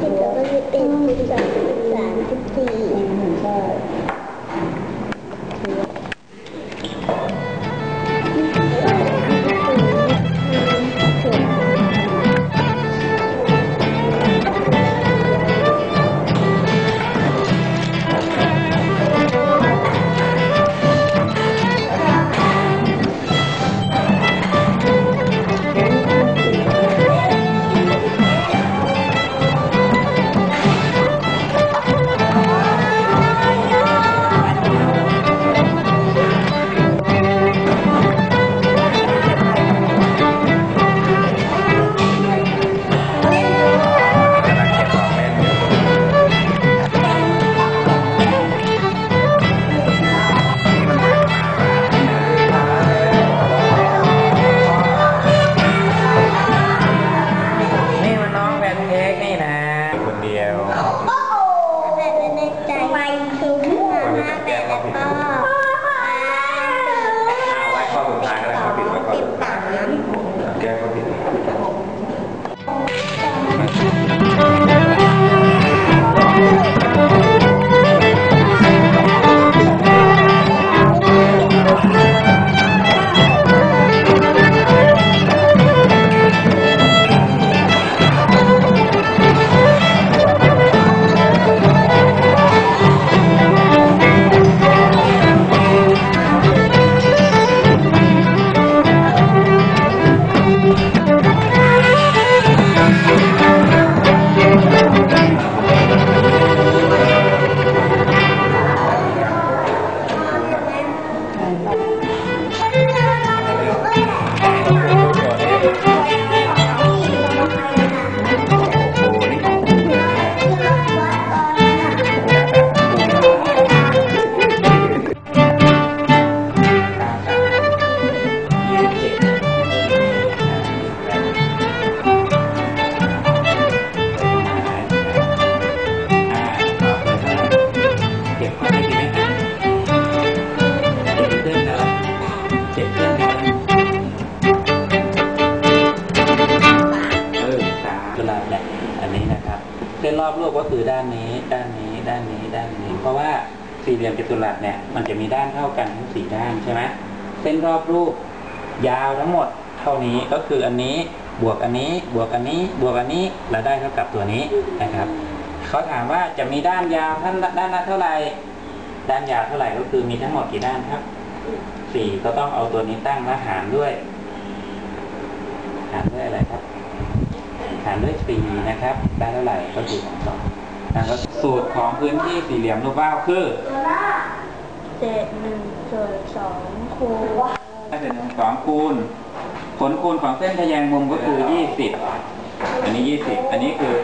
สิบแล้วก็สิบเอ็ดที่สองสิบสามสิบสี่ เส้นรอบโลกก็คือด้านนี้ ด้านนี้ ด้านนี้ ด้านนี้ เพราะว่าสี่เหลี่ยมจัตุรัสเนี่ยมันจะมีด้านเท่ากันทั้งสี่ด้านใช่ไหมเส้นรอบรูปยาวทั้งหมดเท่านี้ก็คืออันนี้บวกอันนี้ บวกอันนี้ บวกอันนี้แล้วได้เท่ากับตัวนี้นะครับเขาถามว่าจะมีด้านยาวท่านด้านละเท่าไหร่ด้านยาวเท่าไหร่ก็คือมีทั้งหมดกี่ด้านครับสี่ก็ต้องเอาตัวนี้ตั้งแล้วหารด้วย หารด้วยอะไรครับ หารด้วยสี่นะครับ ได้เท่าไหร่ก็คือของสองนั่นก็สูตรของพื้นที่สี่เหลี่ยมรูปว่าวคือเศษหนึ่งส่วนสองคูณถ้าเป็นสองคูณผลคูณของเส้นทะแยงมุมก็คือยี่สิบอันนี้ยี่สิบอันนี้คือ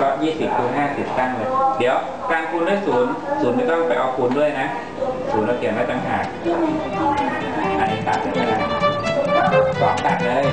ก็ยี่สิบคูณห้าสิบตั้งเลย เดี๋ยวการคูณด้วยศูนย์ศูนย์ไม่ต้องไปเอาคูณด้วยนะศูนย์เราเขียนไว้ต่างหากอันนี้ตัดเลยก็ได้สองตัดเลย